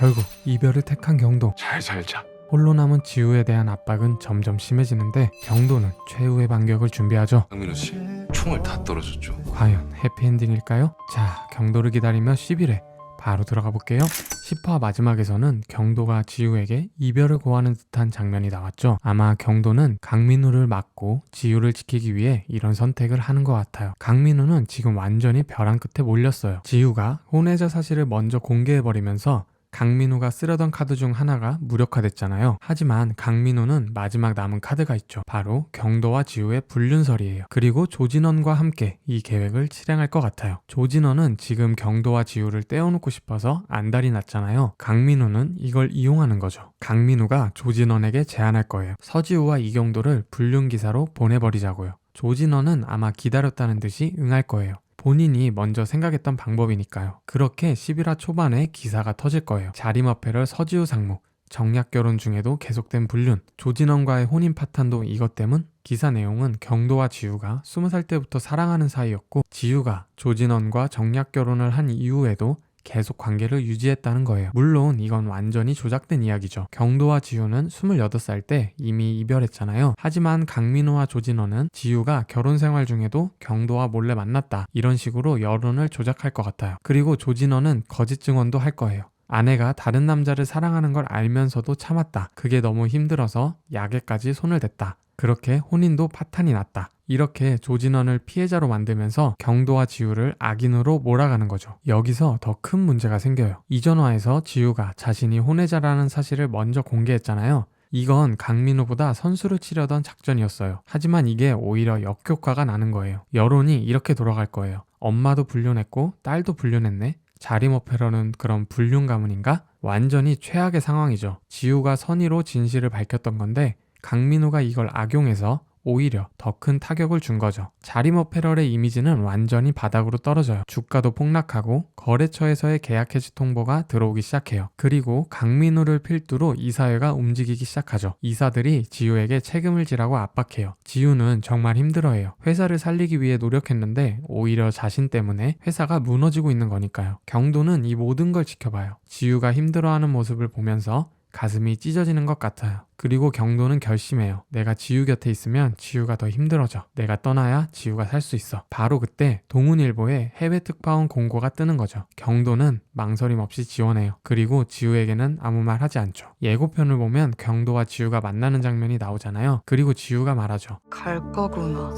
결국 이별을 택한 경도 잘 살자. 홀로 남은 지우에 대한 압박은 점점 심해지는데 경도는 최후의 반격을 준비하죠. 강민호 씨, 총을 다 떨어졌죠. 과연 해피엔딩일까요? 자, 경도를 기다리며 10일에 바로 들어가 볼게요. 10화 마지막에서는 경도가 지우에게 이별을 고하는 듯한 장면이 나왔죠. 아마 경도는 강민우를 막고 지우를 지키기 위해 이런 선택을 하는 것 같아요. 강민우는 지금 완전히 벼랑 끝에 몰렸어요. 지우가 혼외자 사실을 먼저 공개해버리면서 강민우가 쓰려던 카드 중 하나가 무력화됐잖아요. 하지만 강민우는 마지막 남은 카드가 있죠. 바로 경도와 지우의 불륜설이에요. 그리고 조진원과 함께 이 계획을 실행할 것 같아요. 조진원은 지금 경도와 지우를 떼어놓고 싶어서 안달이 났잖아요. 강민우는 이걸 이용하는 거죠. 강민우가 조진원에게 제안할 거예요. 서지우와 이경도를 불륜 기사로 보내버리자고요. 조진원은 아마 기다렸다는 듯이 응할 거예요. 본인이 먼저 생각했던 방법이니까요. 그렇게 11화 초반에 기사가 터질 거예요. 자림어패를 서지우 상무, 정략 결혼 중에도 계속된 불륜, 조진원과의 혼인 파탄도 이것 때문? 기사 내용은 경도와 지우가 20살 때부터 사랑하는 사이였고 지우가 조진원과 정략 결혼을 한 이후에도 계속 관계를 유지했다는 거예요. 물론 이건 완전히 조작된 이야기죠. 경도와 지우는 28살 때 이미 이별했잖아요. 하지만 강민호와 조진호는 지우가 결혼 생활 중에도 경도와 몰래 만났다. 이런 식으로 여론을 조작할 것 같아요. 그리고 조진호는 거짓 증언도 할 거예요. 아내가 다른 남자를 사랑하는 걸 알면서도 참았다. 그게 너무 힘들어서 약에까지 손을 댔다. 그렇게 혼인도 파탄이 났다. 이렇게 조진원을 피해자로 만들면서 경도와 지우를 악인으로 몰아가는 거죠. 여기서 더 큰 문제가 생겨요. 이전화에서 지우가 자신이 혼외자라는 사실을 먼저 공개했잖아요. 이건 강민호보다 선수를 치려던 작전이었어요. 하지만 이게 오히려 역효과가 나는 거예요. 여론이 이렇게 돌아갈 거예요. 엄마도 불륜했고 딸도 불륜했네. 자리머페러는 그런 불륜 가문인가? 완전히 최악의 상황이죠. 지우가 선의로 진실을 밝혔던 건데 강민호가 이걸 악용해서 오히려 더 큰 타격을 준 거죠. 자리머 패럴의 이미지는 완전히 바닥으로 떨어져요. 주가도 폭락하고 거래처에서의 계약 해지 통보가 들어오기 시작해요. 그리고 강민우를 필두로 이사회가 움직이기 시작하죠. 이사들이 지우에게 책임을 지라고 압박해요. 지우는 정말 힘들어해요. 회사를 살리기 위해 노력했는데 오히려 자신 때문에 회사가 무너지고 있는 거니까요. 경도는 이 모든 걸 지켜봐요. 지우가 힘들어하는 모습을 보면서 가슴이 찢어지는 것 같아요. 그리고 경도는 결심해요. 내가 지우 곁에 있으면 지우가 더 힘들어져. 내가 떠나야 지우가 살 수 있어. 바로 그때 동훈일보에 해외 특파원 공고가 뜨는 거죠. 경도는 망설임 없이 지원해요. 그리고 지우에게는 아무 말 하지 않죠. 예고편을 보면 경도와 지우가 만나는 장면이 나오잖아요. 그리고 지우가 말하죠. 갈 거구나.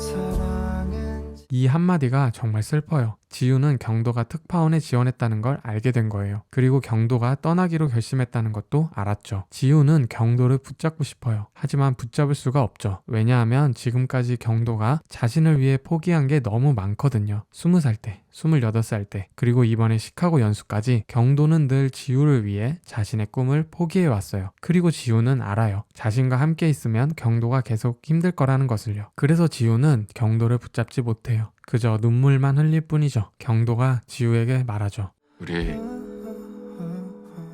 이 한마디가 정말 슬퍼요. 지우는 경도가 특파원에 지원했다는 걸 알게 된 거예요. 그리고 경도가 떠나기로 결심했다는 것도 알았죠. 지우는 경도를 붙잡고 싶어요. 하지만 붙잡을 수가 없죠. 왜냐하면 지금까지 경도가 자신을 위해 포기한 게 너무 많거든요. 20살 때, 28살 때, 그리고 이번에 시카고 연수까지 경도는 늘 지우를 위해 자신의 꿈을 포기해 왔어요. 그리고 지우는 알아요. 자신과 함께 있으면 경도가 계속 힘들 거라는 것을요. 그래서 지우는 경도를 붙잡지 못해요. 그저 눈물만 흘릴 뿐이죠. 경도가 지우에게 말하죠. 우리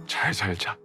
잘 살자.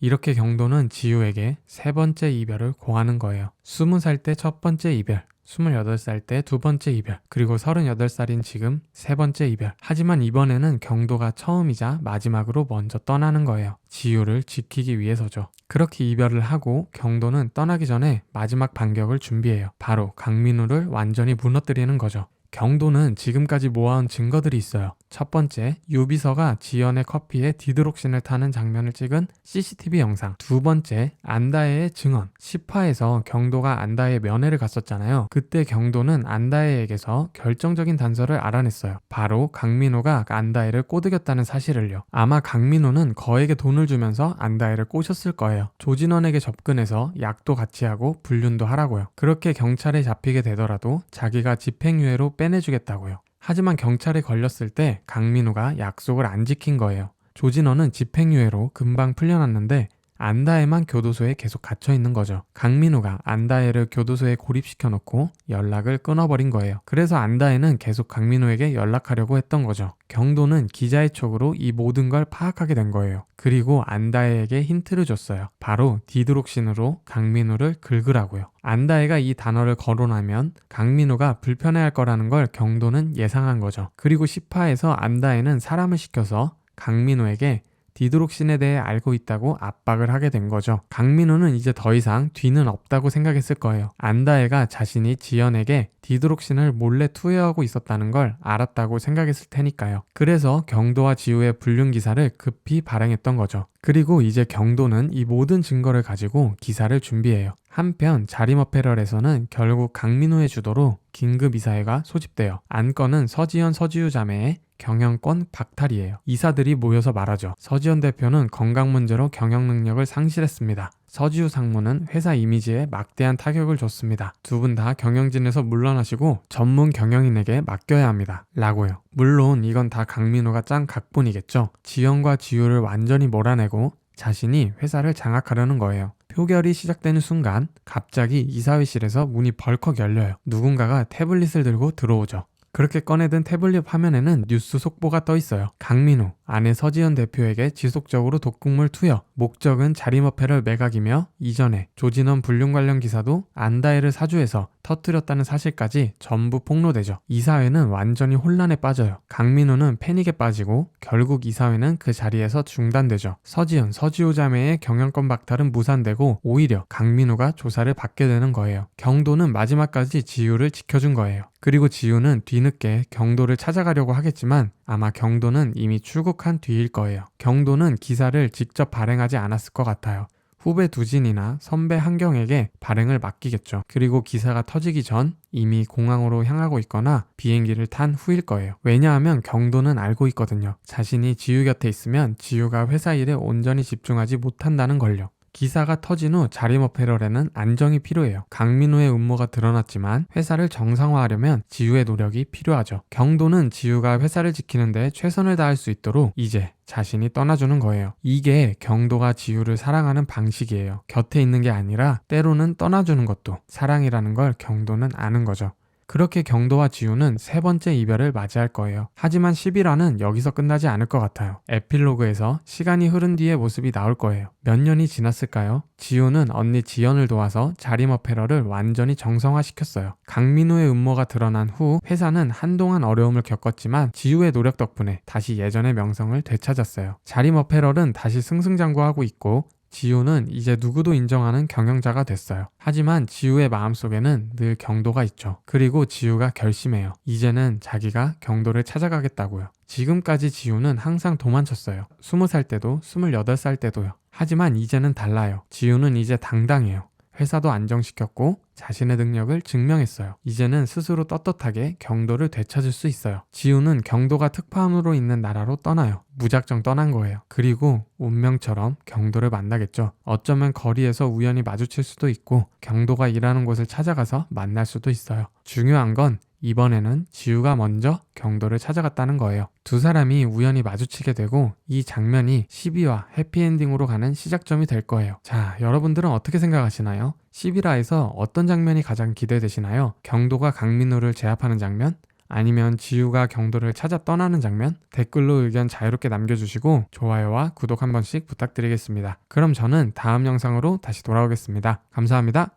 이렇게 경도는 지우에게 세 번째 이별을 고하는 거예요. 20살 때 첫 번째 이별, 28살 때 두 번째 이별, 그리고 38살인 지금 세 번째 이별. 하지만 이번에는 경도가 처음이자 마지막으로 먼저 떠나는 거예요. 지우를 지키기 위해서죠. 그렇게 이별을 하고 경도는 떠나기 전에 마지막 반격을 준비해요. 바로 강민우를 완전히 무너뜨리는 거죠. 경도는 지금까지 모아온 증거들이 있어요. 첫 번째, 유비서가 지연의 커피에 디드록신을 타는 장면을 찍은 CCTV 영상. 두 번째, 안다혜의 증언. 10화에서 경도가 안다혜 면회를 갔었잖아요. 그때 경도는 안다혜에게서 결정적인 단서를 알아냈어요. 바로 강민호가 안다혜를 꼬드겼다는 사실을요. 아마 강민호는 거에게 돈을 주면서 안다혜를 꼬셨을 거예요. 조진원에게 접근해서 약도 같이 하고 불륜도 하라고요. 그렇게 경찰에 잡히게 되더라도 자기가 집행유예로 빼내주겠다고요. 하지만 경찰에 걸렸을 때 강민우가 약속을 안 지킨 거예요. 조진원은 집행유예로 금방 풀려났는데 안다혜만 교도소에 계속 gat혀 있는 거죠. 강민우가 안다혜를 교도소에 고립시켜 놓고 연락을 끊어버린 거예요. 그래서 안다혜는 계속 강민우에게 연락하려고 했던 거죠. 경도는 기자의 촉으로 이 모든 걸 파악하게 된 거예요. 그리고 안다혜에게 힌트를 줬어요. 바로 디드록신으로 강민우를 긁으라고요. 안다혜가 이 단어를 거론하면 강민우가 불편해할 거라는 걸 경도는 예상한 거죠. 그리고 10화에서 안다혜는 사람을 시켜서 강민우에게 디드록신에 대해 알고 있다고 압박을 하게 된 거죠. 강민호는 이제 더 이상 뒤는 없다고 생각했을 거예요. 안다혜가 자신이 지연에게 디드록신을 몰래 투여하고 있었다는 걸 알았다고 생각했을 테니까요. 그래서 경도와 지우의 불륜 기사를 급히 발행했던 거죠. 그리고 이제 경도는 이 모든 증거를 가지고 기사를 준비해요. 한편 자림어페럴에서는 결국 강민호의 주도로 긴급 이사회가 소집돼요. 안건은 서지현 서지우 자매의 경영권 박탈이에요. 이사들이 모여서 말하죠. 서지현 대표는 건강 문제로 경영 능력을 상실했습니다. 서지우 상무는 회사 이미지에 막대한 타격을 줬습니다. 두 분 다 경영진에서 물러나시고 전문 경영인에게 맡겨야 합니다. 라고요. 물론 이건 다 강민호가 짠 각본이겠죠. 지연과 지우를 완전히 몰아내고 자신이 회사를 장악하려는 거예요. 표결이 시작되는 순간 갑자기 이사회실에서 문이 벌컥 열려요. 누군가가 태블릿을 들고 들어오죠. 그렇게 꺼내든 태블릿 화면에는 뉴스 속보가 떠 있어요. 강민우, 아내 서지현 대표에게 지속적으로 독극물 투여, 목적은 자림어패를 매각이며 이전에 조진원 불륜 관련 기사도 안다혜를 사주해서 터뜨렸다는 사실까지 전부 폭로되죠. 이사회는 완전히 혼란에 빠져요. 강민우는 패닉에 빠지고 결국 이사회는 그 자리에서 중단되죠. 서지현, 서지호 자매의 경영권 박탈은 무산되고 오히려 강민우가 조사를 받게 되는 거예요. 경도는 마지막까지 지유를 지켜준 거예요. 그리고 지우는 뒤늦게 경도를 찾아가려고 하겠지만 아마 경도는 이미 출국한 뒤일 거예요. 경도는 기사를 직접 발행하지 않았을 것 같아요. 후배 두진이나 선배 한경에게 발행을 맡기겠죠. 그리고 기사가 터지기 전 이미 공항으로 향하고 있거나 비행기를 탄 후일 거예요. 왜냐하면 경도는 알고 있거든요. 자신이 지유 곁에 있으면 지유가 회사 일에 온전히 집중하지 못한다는 걸요. 기사가 터진 후 자림어페럴에는 안정이 필요해요. 강민호의 음모가 드러났지만 회사를 정상화하려면 지유의 노력이 필요하죠. 경도는 지유가 회사를 지키는데 최선을 다할 수 있도록 이제 자신이 떠나주는 거예요. 이게 경도가 지유를 사랑하는 방식이에요. 곁에 있는 게 아니라 때로는 떠나주는 것도 사랑이라는 걸 경도는 아는 거죠. 그렇게 경도와 지우는 세 번째 이별을 맞이할 거예요. 하지만 11화는 여기서 끝나지 않을 것 같아요. 에필로그에서 시간이 흐른 뒤의 모습이 나올 거예요. 몇 년이 지났을까요? 지우는 언니 지연을 도와서 자림어페러를 완전히 정성화시켰어요. 강민우의 음모가 드러난 후 회사는 한동안 어려움을 겪었지만 지우의 노력 덕분에 다시 예전의 명성을 되찾았어요. 자림어페럴은 다시 승승장구하고 있고 지우는 이제 누구도 인정하는 경영자가 됐어요. 하지만 지우의 마음속에는 늘 경도가 있죠. 그리고 지우가 결심해요. 이제는 자기가 경도를 찾아가겠다고요. 지금까지 지우는 항상 도망쳤어요. 20살 때도 28살 때도요. 하지만 이제는 달라요. 지우는 이제 당당해요. 회사도 안정시켰고 자신의 능력을 증명했어요. 이제는 스스로 떳떳하게 경도를 되찾을 수 있어요. 지우는 경도가 특파원으로 있는 나라로 떠나요. 무작정 떠난 거예요. 그리고 운명처럼 경도를 만나겠죠. 어쩌면 거리에서 우연히 마주칠 수도 있고 경도가 일하는 곳을 찾아가서 만날 수도 있어요. 중요한 건 이번에는 지우가 먼저 경도를 찾아갔다는 거예요. 두 사람이 우연히 마주치게 되고 이 장면이 12화 해피엔딩으로 가는 시작점이 될 거예요. 자, 여러분들은 어떻게 생각하시나요? 11화에서 어떤 장면이 가장 기대되시나요? 경도가 강민호를 제압하는 장면? 아니면 지우가 경도를 찾아 떠나는 장면? 댓글로 의견 자유롭게 남겨주시고 좋아요와 구독 한 번씩 부탁드리겠습니다. 그럼 저는 다음 영상으로 다시 돌아오겠습니다. 감사합니다.